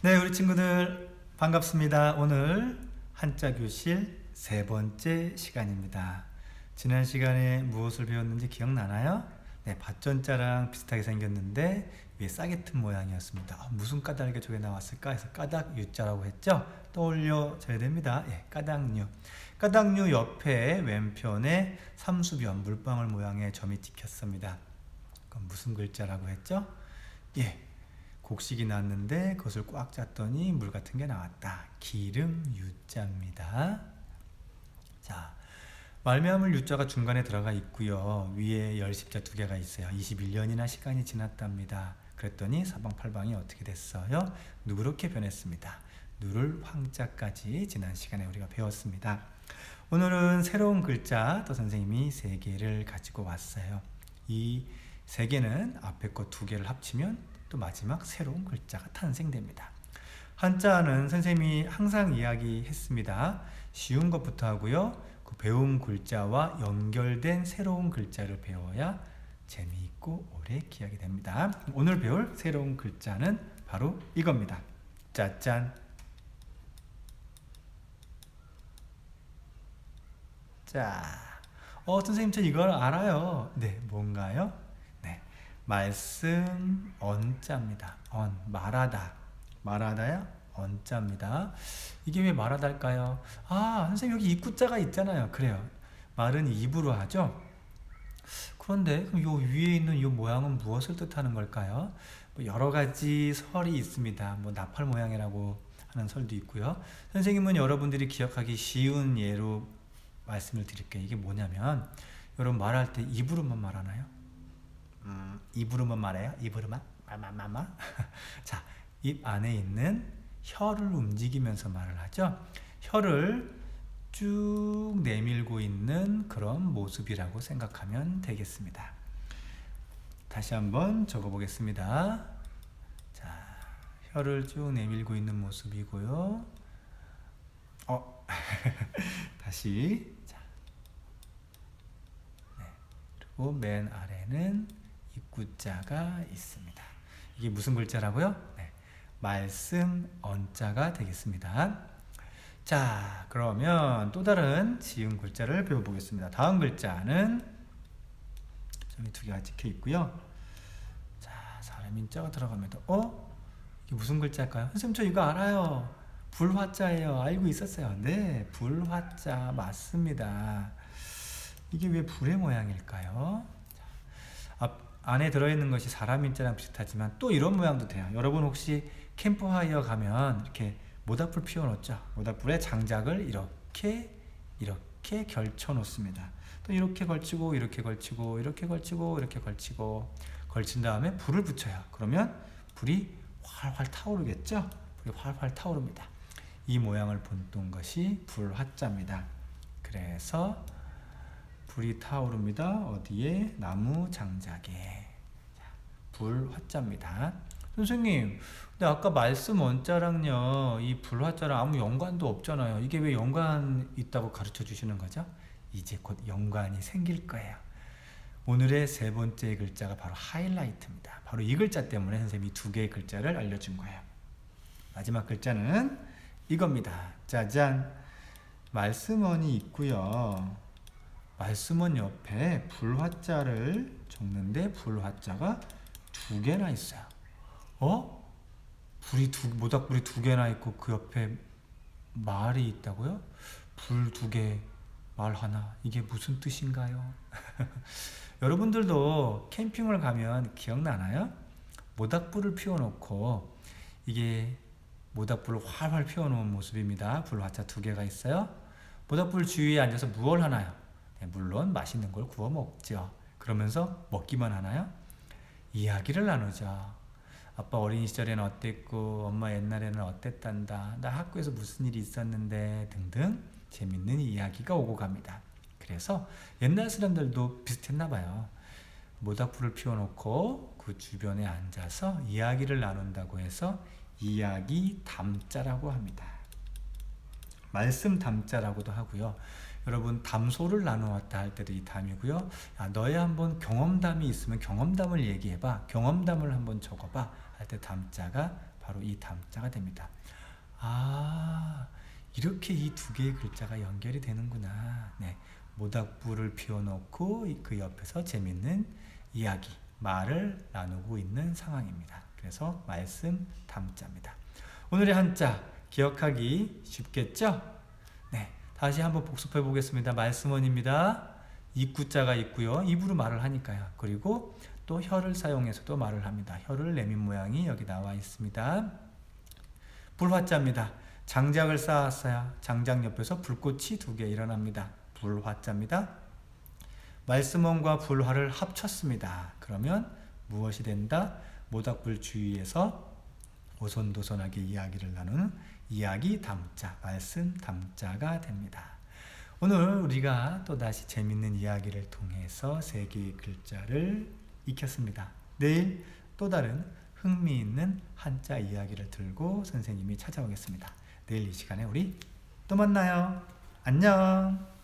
네, 우리 친구들 반갑습니다. 오늘 한자 교실 세 번째 시간입니다. 지난 시간에 무엇을 배웠는지 기억나나요? 네, 밭전자랑 비슷하게 생겼는데 위에 싸개튼 모양이었습니다. 아, 무슨 까닭에 저게 나왔을까 해서 까닭 유자라고 했죠? 떠올려져야 됩니다. 예, 까닭류. 까닭류 옆에 왼편에 삼수변 물방울 모양의 점이 찍혔습니다. 그럼 무슨 글자라고 했죠? 예, 곡식이 났는데 그것을 꽉 짰더니 물 같은 게 나왔다. 기름 유자입니다. 자, 말미암을 유자가 중간에 들어가 있고요. 위에 열십자 두 개가 있어요. 21년이나 시간이 지났답니다. 그랬더니 사방팔방이 어떻게 됐어요? 누렇게 변했습니다. 누를 황자까지 지난 시간에 우리가 배웠습니다. 오늘은 새로운 글자 또 선생님이 세 개를 가지고 왔어요. 이 세 개는 앞에 거 두 개를 합치면 또 마지막 새로운 글자가 탄생됩니다. 한자는 선생님이 항상 이야기했습니다. 쉬운 것부터 하고요. 그 배운 글자와 연결된 새로운 글자를 배워야 재미있고 오래 기억이 됩니다. 오늘 배울 새로운 글자는 바로 이겁니다. 짜잔. 자, 어 선생님 저 이걸 알아요. 네, 뭔가요? 네, 말씀 언자입니다. 언 말하다 말하다야 언자입니다. 이게 왜 말하다일까요? 아 선생님 여기 입구자가 있잖아요. 그래요. 말은 입으로 하죠. 그런데 그럼 요 위에 있는 요 모양은 무엇을 뜻하는 걸까요? 뭐 여러 가지 설이 있습니다. 뭐 나팔 모양이라고 하는 설도 있고요. 선생님은 여러분들이 기억하기 쉬운 예로 말씀을 드릴게요. 이게 뭐냐면 여러분 말할 때 입으로만 말하나요? 음, 입으로만 말해요? 입으로만? 마마마마? 자, 입 안에 있는 혀를 움직이면서 말을 하죠. 혀를 쭉 내밀고 있는 그런 모습이라고 생각하면 되겠습니다. 다시 한번 적어 보겠습니다. 자, 혀를 쭉 내밀고 있는 모습이고요. 어, 다시. 자, 네. 그리고 맨 아래는 입구자가 있습니다. 이게 무슨 글자라고요? 네. 말씀 언자가 되겠습니다. 자, 그러면 또 다른 지은 글자를 배워보겠습니다. 다음 글자는 점이 두 개가 찍혀 있고요. 자, 사람 인자가 들어갑니다. 어? 이게 무슨 글자일까요? 선생님 저 이거 알아요. 불화자예요. 알고 있었어요. 네, 불화자 맞습니다. 이게 왜 불의 모양일까요? 자, 앞, 안에 들어있는 것이 사람 인자랑 비슷하지만 또 이런 모양도 돼요. 여러분 혹시 캠프파이어 가면 이렇게 모닥불 피워놓죠. 모닥불에 장작을 이렇게 이렇게 걸쳐 놓습니다. 또 이렇게 걸치고 이렇게 걸치고 이렇게 걸치고 이렇게 걸치고 걸친 다음에 불을 붙여요. 그러면 불이 활활 타오르겠죠. 불이 활활 타오릅니다. 이 모양을 본뜬 것이 불화자입니다. 그래서 불이 타오릅니다. 어디에? 나무 장작에. 불화자입니다. 선생님, 근데 아까 말씀 원자랑요, 이 불 화자랑 아무 연관도 없잖아요. 이게 왜 연관 있다고 가르쳐 주시는 거죠? 이제 곧 연관이 생길 거예요. 오늘의 세 번째 글자가 바로 하이라이트입니다. 바로 이 글자 때문에 선생님이 두 개의 글자를 알려준 거예요. 마지막 글자는 이겁니다. 짜잔. 말씀원이 있고요. 말씀원 옆에 불화자를 적는데 불화자가 두 개나 있어요. 어? 불이 두 모닥불이 두 개나 있고 그 옆에 말이 있다고요? 불 두 개, 말 하나. 이게 무슨 뜻인가요? 여러분들도 캠핑을 가면 기억나나요? 모닥불을 피워놓고 이게 모닥불을 활활 피워놓은 모습입니다. 불 화자 두 개가 있어요. 모닥불 주위에 앉아서 무얼 하나요? 네, 물론 맛있는 걸 구워 먹죠. 그러면서 먹기만 하나요? 이야기를 나누죠. 아빠 어린 시절에는 어땠고 엄마 옛날에는 어땠단다. 나 학교에서 무슨 일이 있었는데 등등 재밌는 이야기가 오고 갑니다. 그래서 옛날 사람들도 비슷했나 봐요. 모닥불을 피워놓고 그 주변에 앉아서 이야기를 나눈다고 해서 이야기 담자라고 합니다. 말씀 담자라고도 하고요. 여러분 담소를 나누었다 할 때도 이 담이고요. 야, 너의 한번 경험담이 있으면 경험담을 얘기해봐. 경험담을 한번 적어봐 할 때 담자가 바로 이 담자가 됩니다. 아, 이렇게 이 두 개의 글자가 연결이 되는구나. 네. 모닥불을 피워놓고 이그 옆에서 재밌는 이야기, 말을 나누고 있는 상황입니다. 그래서 말씀 담자입니다. 오늘의 한자 기억하기 쉽겠죠? 네. 다시 한번 복습해 보겠습니다. 말씀원입니다. 입구자가 있고요. 입으로 말을 하니까요. 그리고 또 혀를 사용해서도 말을 합니다. 혀를 내민 모양이 여기 나와 있습니다. 불화자입니다. 장작을 쌓았어요. 장작 옆에서 불꽃이 두 개 일어납니다. 불화자입니다. 말씀원과 불화를 합쳤습니다. 그러면 무엇이 된다? 모닥불 주위에서 오손도손하게 이야기를 나누는 이야기 담자, 말씀 담자가 됩니다. 오늘 우리가 또 다시 재밌는 이야기를 통해서 세 개의 글자를 익혔습니다. 내일 또 다른 흥미있는 한자 이야기를 들고 선생님이 찾아오겠습니다. 내일 이 시간에 우리 또 만나요. 안녕.